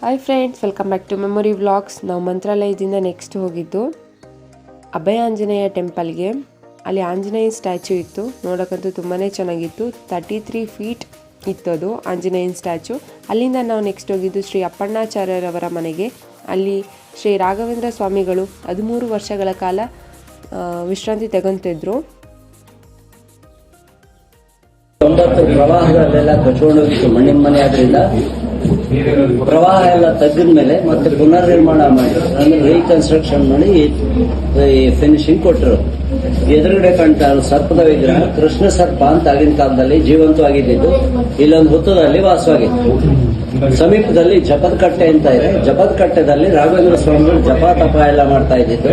Hi friends welcome back to memory vlogs ನಾವು ಮಂತ್ರಾಲಯದಿಂದ next ಹೋಗಿದ್ದು, ಅಭಯ ಆಂಜನೇಯ ಟೆಂಪಲ್ಗೆ ಅಲ್ಲಿ ಆಂಜನೇಯ ಸ್ಟ್ಯಾಚು ಇತ್ತು. ನೋಡೋಕ್ಕಂತೂ ತುಂಬಾ ಚೆನ್ನಾಗಿತ್ತು. ತರ್ಟಿ ತ್ರೀ ಫೀಟ್ ಇತ್ತು ಅದು ಆಂಜನೇಯನ ಸ್ಟ್ಯಾಚು ಅಲ್ಲಿಂದ ನಾವು ನೆಕ್ಸ್ಟ್ ಹೋಗಿದ್ದು ಶ್ರೀ ಅಪ್ಪಣ್ಣಾಚಾರ್ಯರವರ ಮನೆಗೆ. ಅಲ್ಲಿ ಶ್ರೀ ರಾಘವೇಂದ್ರ ಸ್ವಾಮಿಗಳು ಹದಿಮೂರು ವರ್ಷಗಳ ಕಾಲ ವಿಶ್ರಾಂತಿ ತಗೊಂತಿದ್ರು. ಒಂಬತ್ತು ಪ್ರವಾಹದಲ್ಲೆಲ್ಲ ಕಚ್ಕೊಂಡೋಗಿತ್ತು ಮಣ್ಣಿನ ಮನೆ ಆದ್ರಿಂದ. ಪ್ರವಾಹ ಎಲ್ಲ ತೆಗೆದ ಮೇಲೆ ಮತ್ತೆ ಪುನರ್ ನಿರ್ಮಾಣ ಮಾಡಿ ಅಂದ್ರೆ ರೀಕನ್ಸ್ಟ್ರಕ್ಷನ್ ಮಾಡಿ ಫಿನಿಶಿಂಗ್ ಕೊಟ್ಟರು ಎದುರುಗಡೆ ಕಾಣ್ತಾ ಸರ್ಪದ ವಿಗ್ರಹ, ಕೃಷ್ಣ ಸರ್ಪ ಅಂತ ಆಗಿನ ಕಾಲದಲ್ಲಿ ಜೀವಂತವಾಗಿದ್ದು ಇಲ್ಲೊಂದು ಹುತ್ತದಲ್ಲಿ ವಾಸವಾಗಿತ್ತು. ಸಮೀಪದಲ್ಲಿ ಜಪದ ಕಟ್ಟೆ ಅಂತ ಇದೆ. ಜಪದ ಕಟ್ಟೆದಲ್ಲಿ ರಾಘವೇಂದ್ರ ಸ್ವಾಮಿಗಳು ಜಪ ತಪ ಎಲ್ಲ ಮಾಡ್ತಾ ಇದ್ದಿದ್ದು.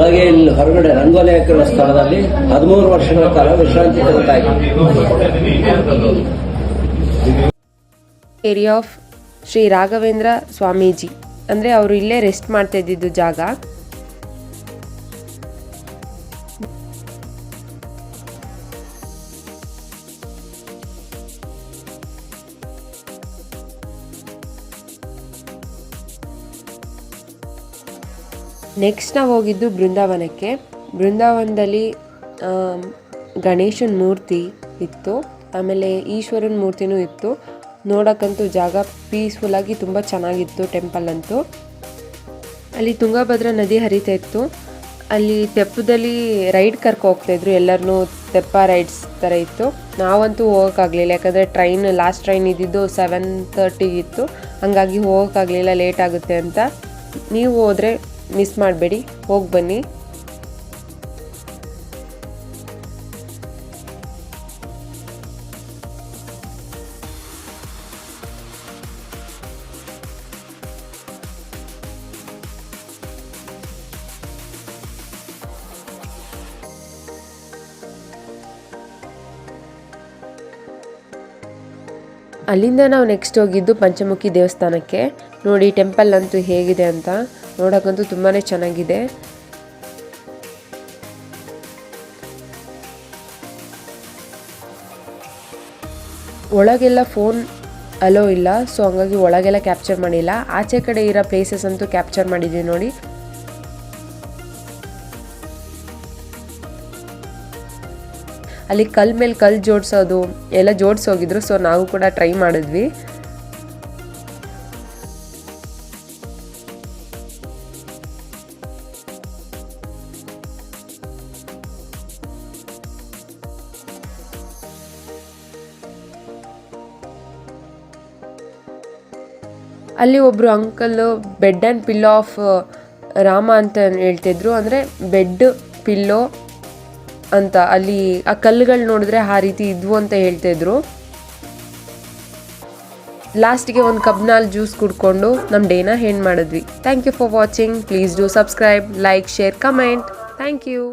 ಹಾಗೆ ಇಲ್ಲಿ ಹೊರಗಡೆ ರಂಗೋಲಿ ಹಾಕಿರೋ ಸ್ಥಳದಲ್ಲಿ ಹದಿಮೂರು ವರ್ಷಗಳ ಕಾಲ ವಿಶ್ರಾಂತಿ ತಗೋತಾ ಇತ್ತು ಏರಿಯಾ ಆಫ್ ಶ್ರೀ ರಾಘವೇಂದ್ರ ಸ್ವಾಮೀಜಿ. ಅಂದರೆ ಅವರು ಇಲ್ಲೇ ರೆಸ್ಟ್ ಮಾಡ್ತಾ ಇದ್ದಿದ್ದು ಜಾಗ. ನೆಕ್ಸ್ಟ್ ನಾವು ಹೋಗಿದ್ದು ಬೃಂದಾವನಕ್ಕೆ. ಬೃಂದಾವನದಲ್ಲಿ ಗಣೇಶನ ಮೂರ್ತಿ ಇತ್ತು. ಆಮೇಲೆ ಈಶ್ವರನ ಮೂರ್ತಿನೂ ಇತ್ತು. ನೋಡೋಕ್ಕಂತೂ ಜಾಗ ಪೀಸ್ಫುಲ್ಲಾಗಿ ತುಂಬ ಚೆನ್ನಾಗಿತ್ತು ಟೆಂಪಲ್ ಅಂತೂ. ಅಲ್ಲಿ ತುಂಗಭದ್ರಾ ನದಿ ಹರಿತಾ ಇತ್ತು. ಅಲ್ಲಿ ತೆಪ್ಪದಲ್ಲಿ ರೈಡ್ ಕರ್ಕೊ ಹೋಗ್ತಾಯಿದ್ರು ಎಲ್ಲರನ್ನೂ ತೆಪ್ಪ ರೈಡ್ಸ್ ಥರ ಇತ್ತು. ನಾವಂತೂ ಹೋಗೋಕ್ಕಾಗಲಿಲ್ಲ, ಯಾಕಂದರೆ ಟ್ರೈನ್ ಲಾಸ್ಟ್ ಟ್ರೈನ್ ಇದ್ದಿದ್ದು ಸೆವೆನ್ ತರ್ಟಿಗಿತ್ತು ಹಾಗಾಗಿ ಹೋಗೋಕ್ಕಾಗಲಿಲ್ಲ ಲೇಟ್ ಆಗುತ್ತೆ ಅಂತ. ನೀವು ಹೋದರೆ ಮಿಸ್ ಮಾಡಬೇಡಿ, ಹೋಗಿ ಬನ್ನಿ. ಅಲ್ಲಿಂದ ನಾವು ನೆಕ್ಸ್ಟ್ ಹೋಗಿದ್ದು ಪಂಚಮುಖಿ ದೇವಸ್ಥಾನಕ್ಕೆ. ನೋಡಿ ಟೆಂಪಲ್ ಅಂತೂ ಹೇಗಿದೆ ಅಂತ. ನೋಡೋಕ್ಕಂತೂ ತುಂಬಾ ಚೆನ್ನಾಗಿದೆ. ಒಳಗೆಲ್ಲ ಫೋನ್ ಅಲೋ ಇಲ್ಲ ಸೊ ಹಂಗಾಗಿ ಒಳಗೆಲ್ಲ ಕ್ಯಾಪ್ಚರ್ ಮಾಡಿಲ್ಲ. ಆಚೆ ಕಡೆ ಇರೋ ಪ್ಲೇಸಸ್ ಅಂತೂ ಕ್ಯಾಪ್ಚರ್ ಮಾಡಿದ್ದೀವಿ ನೋಡಿ. ಅಲ್ಲಿ ಕಲ್ ಮೇಲೆ ಕಲ್ ಜೋಡಿಸೋದು ಎಲ್ಲ ಜೋಡಿಸೋಗಿದ್ರು ಸೊ ನಾವು ಕೂಡ ಟ್ರೈ ಮಾಡಿದ್ವಿ. ಅಲ್ಲಿ ಒಬ್ರು uncle bed and pillow of Rama ಅಂತ ಹೇಳ್ತಿದ್ರು. ಅಂದರೆ ಬೆಡ್ ಪಿಲ್ಲೋ ಅಂತ ಅಲ್ಲಿ ಆ ಕಲ್ಲುಗಳು ನೋಡಿದ್ರೆ ಆ ರೀತಿ ಇದ್ವು ಅಂತ ಹೇಳ್ತಿದ್ರು ಲಾಸ್ಟ್ಗೆ ಒಂದು ಕಬ್ನಾಲ್ ಜ್ಯೂಸ್ ಕುಡ್ಕೊಂಡು ನಮ್ಮ ಡೇನ ಹೆಣ್ಣು ಮಾಡಿದ್ವಿ. Thank you for watching please do subscribe like share comment thank you